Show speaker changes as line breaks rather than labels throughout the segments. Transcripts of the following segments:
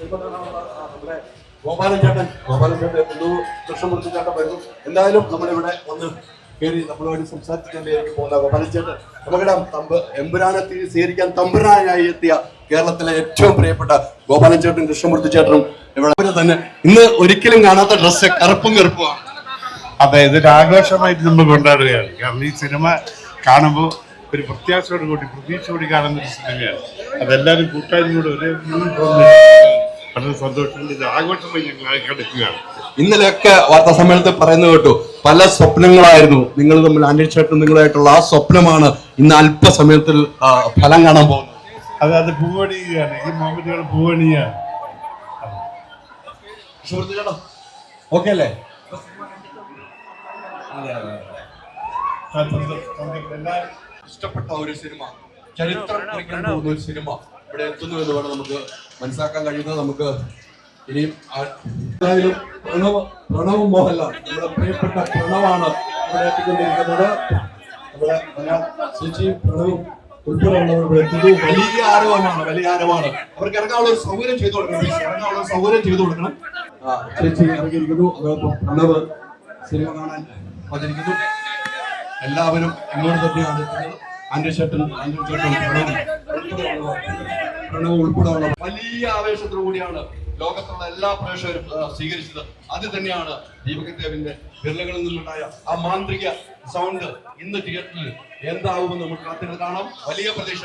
നമ്മുടെ ഗോപാലൻ ചേട്ടൻ ഗോപാലൻ കൃഷ്ണമൂർത്തി ചേട്ടൻ വരുന്നു എന്തായാലും നമ്മളിവിടെ വന്ന് കയറി നമ്മളുമായിട്ട് സംസാരിച്ചുകൊണ്ടേക്ക് പോകുന്ന ഗോപാലൻ ചേട്ടൻ നമുക്കിടാം തമ്പ് എമ്പുരാനെ സ്വീകരിക്കാൻ തമ്പുരാനായി എത്തിയ കേരളത്തിലെ ഏറ്റവും പ്രിയപ്പെട്ട ഗോപാലൻ കൃഷ്ണമൂർത്തി ചേട്ടനും ഇവിടെ തന്നെ ഇന്ന് ഒരിക്കലും കാണാത്ത ഡ്രസ്സ് കറുപ്പും കറുപ്പുമാണ്
അതെ ഇതൊരു ആഘോഷമായിട്ട് നമ്മൾ കൊണ്ടാടുകയാണ്. കാരണം ഈ സിനിമ കാണുമ്പോൾ ഒരു പ്രത്യാശയോട് കൂടി പ്രതീക്ഷയോടെ കാണുന്ന ഒരു സിനിമയാണ്. അതെല്ലാവരും കൂട്ടായ്മയോട് ഒരേ വളരെ സന്തോഷമുണ്ട് ഇത് ആഘോഷമായി ഞങ്ങൾ കിടക്കുകയാണ്.
ഇന്നലെയൊക്കെ വാർത്താ സമ്മേളനത്തിൽ പറയുന്നത് കേട്ടു പല സ്വപ്നങ്ങളായിരുന്നു. നിങ്ങൾ തമ്മിൽ അന്വേഷിച്ചിട്ടും നിങ്ങളായിട്ടുള്ള ആ സ്വപ്നമാണ് ഇന്ന് അല്പസമയത്തിൽ ഫലം കാണാൻ പോകുന്നത്.
അതെ അത് പൂവണിയാണ് ഈ മൊമെന്റുകൾ പൂവണിയാണ്.
ഓക്കെ അല്ലേ? ഇഷ്ടപ്പെട്ട ഒരു സിനിമ ചരിത്രം ഒരു സിനിമ. ഇവിടെ എത്തുന്നു എന്ന് വേണം നമുക്ക് മനസ്സിലാക്കാൻ കഴിയുന്നത് നമുക്ക് ഇനിയും എന്തായാലും പ്രണവ് പ്രണവ് മോഹൻലാൽ നമ്മുടെ പ്രിയപ്പെട്ട പ്രണവാണ് ഇവിടെ എത്തിക്കൊണ്ടിരിക്കുന്നത്. നമ്മുടെ ശേഷിയും പ്രണവും ഉൾപ്പെടെയുള്ളവർ വലിയ ആരവമാണ് വലിയ ആരവമാണ്. അവർക്ക് ഇറങ്ങാനുള്ള സൗകര്യം ചെയ്തു കൊടുക്കണം. ഇറങ്ങാനുള്ള സൗകര്യം ചെയ്തു കൊടുക്കണം. ചേച്ചി ഇറങ്ങിയിരിക്കുന്നു. അതോടൊപ്പം പ്രണവ് സിനിമ കാണാൻ വന്നിരിക്കുന്നു. എല്ലാവരും ഇങ്ങോട്ട് തന്നെയാണ് എത്തുന്നത്. ആൻഡ്രി ചേട്ടൻ ഉൾപ്പെടെയുള്ളവർ, പ്രണവ് ഉൾപ്പെടെയുള്ള വലിയ ആവേശത്തോടുകൂടിയാണ് ലോകത്തുള്ള എല്ലാ പ്രേക്ഷകരും സ്വീകരിച്ചത്. അത് തന്നെയാണ് ദീപക് ദേവിന്റെ വിരലുകളിൽ നിന്നുണ്ടായ ആ മാന്ത്രിക സൗണ്ട് ഇന്ന് തിയേറ്ററിൽ എന്താവുമെന്ന് നമുക്ക് കാത്തിരുന്ന് കാണാം. വലിയ പ്രതീക്ഷ.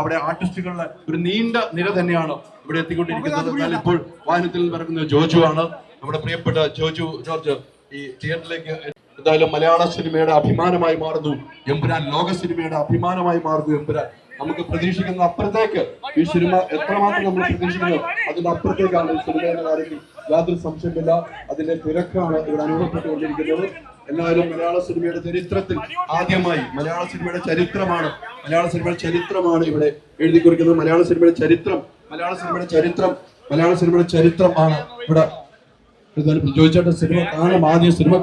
അവിടെ ആർട്ടിസ്റ്റുകളുടെ ഒരു നീണ്ട നിര തന്നെയാണ് ഇവിടെ എത്തിക്കൊണ്ടിരിക്കുന്നത്. എന്നാൽ ഇപ്പോൾ വാഹനത്തിൽ നടക്കുന്ന ജോജു ആണ് നമ്മുടെ പ്രിയപ്പെട്ട ജോജു ജോർജ് ഈ തിയേറ്ററിലേക്ക് എന്തായാലും മലയാള സിനിമയുടെ അഭിമാനമായി മാറുന്നു. എമ്പുരാൻ ലോക സിനിമയുടെ അഭിമാനമായി മാറുന്നു എമ്പുരാൻ. നമുക്ക് പ്രതീക്ഷിക്കുന്ന അപ്പുറത്തേക്ക് ഈ സിനിമ എത്രമാത്രം നമ്മൾ പ്രതീക്ഷിക്കുന്നു? അതിന്റെ അപ്പുറത്തേക്കാണ് ഈ സിനിമ എന്ന കാര്യത്തിൽ യാതൊരു സംശയമില്ല അതിന്റെ തിരക്കാണ് ഇവിടെ അനുഭവപ്പെട്ടുകൊണ്ടിരിക്കുന്നത്. എന്നാലും മലയാള സിനിമയുടെ ചരിത്രത്തിൽ ആദ്യമായി മലയാള സിനിമയുടെ ചരിത്രമാണ്. മലയാള സിനിമയുടെ ചരിത്രമാണ് ഇവിടെ എഴുതി കുറിക്കുന്നത് മലയാള സിനിമയുടെ ചരിത്രം മലയാള സിനിമയുടെ ചരിത്രം മലയാള സിനിമയുടെ ചരിത്രമാണ് ഇവിടെ. ചോദിച്ചേട്ട സിനിമ കാണാം. ആദ്യം സിനിമ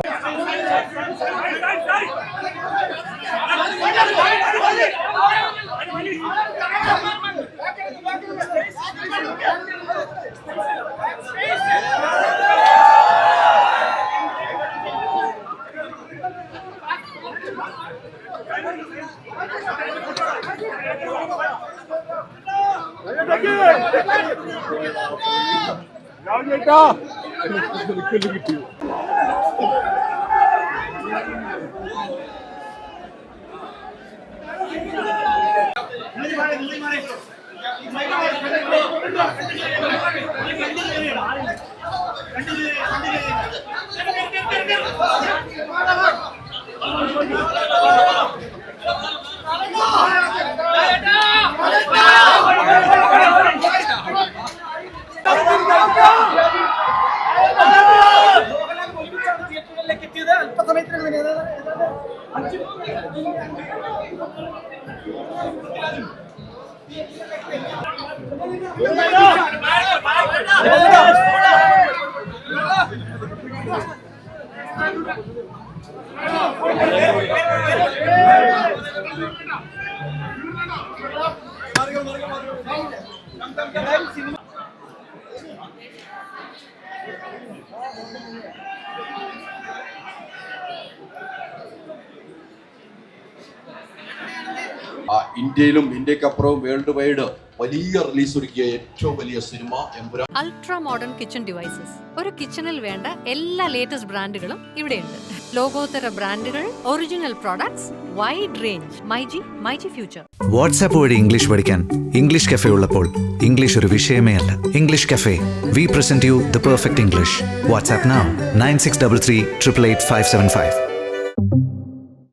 Oh, my God.
ആ, ഇന്ത്യയിലും ഇന്ത്യക്കപ്പുറവും വേൾഡ് വൈഡ് വലിയ റിലീസ് ഒരുക്കിയ ഏറ്റവും വലിയ cinema Empuraan.
Ultra modern kitchen devices. ഒരു കിച്ചണിൽ വേണ്ട എല്ലാ ലേറ്റസ്റ്റ് ബ്രാൻഡുകളും ഇവിടെയുണ്ട്. ലോകോത്തര ബ്രാൻഡുകൾ original products wide range myG myG future
WhatsApp വഴി ഇംഗ്ലീഷ് പഠിക്കാൻ ഇംഗ്ലീഷ് കഫേ ഉള്ളപ്പോൾ ഇംഗ്ലീഷ് ഒരു വിഷയമേ അല്ല. English Cafe we present you the perfect English WhatsApp nine six double three triple eight five seven five